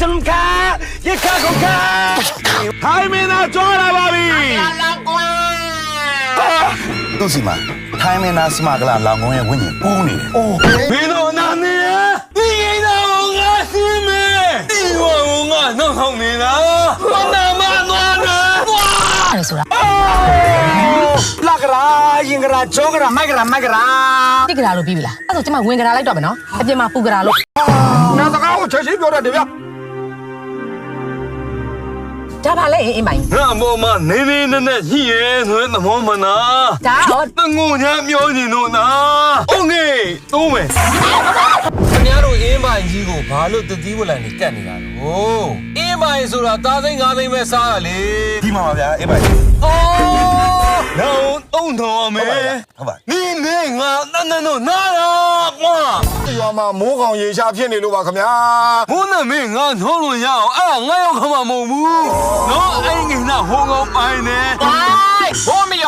ကျွန်ခါရခါကုန်ခါထိုင်းမင်းသားကြွားလာပါပြီသူ့စီမှာထိုင်းမင်းသားစမကလာလောင်ကုန်းရဲ့ဝိညာဉ်ပူးနေတယ်။အိုးမင်းတို့နာနေရဒီကိစ္စကိုငါရှင်းမယ်ဒီဘောကငါနှောက်ဆောင်နေတာဘာနာမနွားနာနွားတယ်ဆိုတာလကရာရင်ကရာကြောကရာမိုက်ကရာမိုက်ကရာတိကရာလို့ပြီးပြီလားအဲ့ဒါဆိုကျမဝင်ကရာလိုက်တော့မယ်နော်အပြင်မှာပူကရာလို့နာစကားကိုချက်ချင်းပြောတတ်တယ်ဗျ ဒါပါလေအင်းအင်းမိုင်ငါအမောမနေနေနဲ့နဲ့ရှိရဲဆိုရင်သမောမနာဒါဟောတငုံညာပြောနေလို့နာအိုငေးသုံးမယ်ခင်ဗျားတို့အင်းမိုင်ကြီးကိုဘာလို့တတိဝလန်နဲ့ကတ်နေတာလဲဟိုအင်းမိုင်ဆိုတာသားသိန်း၅သိန်းပဲစားရလေဒီမှာပါဗျာအင်းမိုင်အိုးနောင်သုံးတော်အမေဟုတ်ပါနီးနေငါနန်းနန်းတို့နားလားကွာရွာမှာမိုးကောင်ရေရှားဖြစ်နေလို့ပါခင်ဗျာမိုးနဲ့မင်းငါနှိုးလို့ရအောင်အဲ့ဒါငါရောက်ခမမဟုတ်ဘူး Nó, anh nghĩ là hôn ông ai nè Ai, hôn bây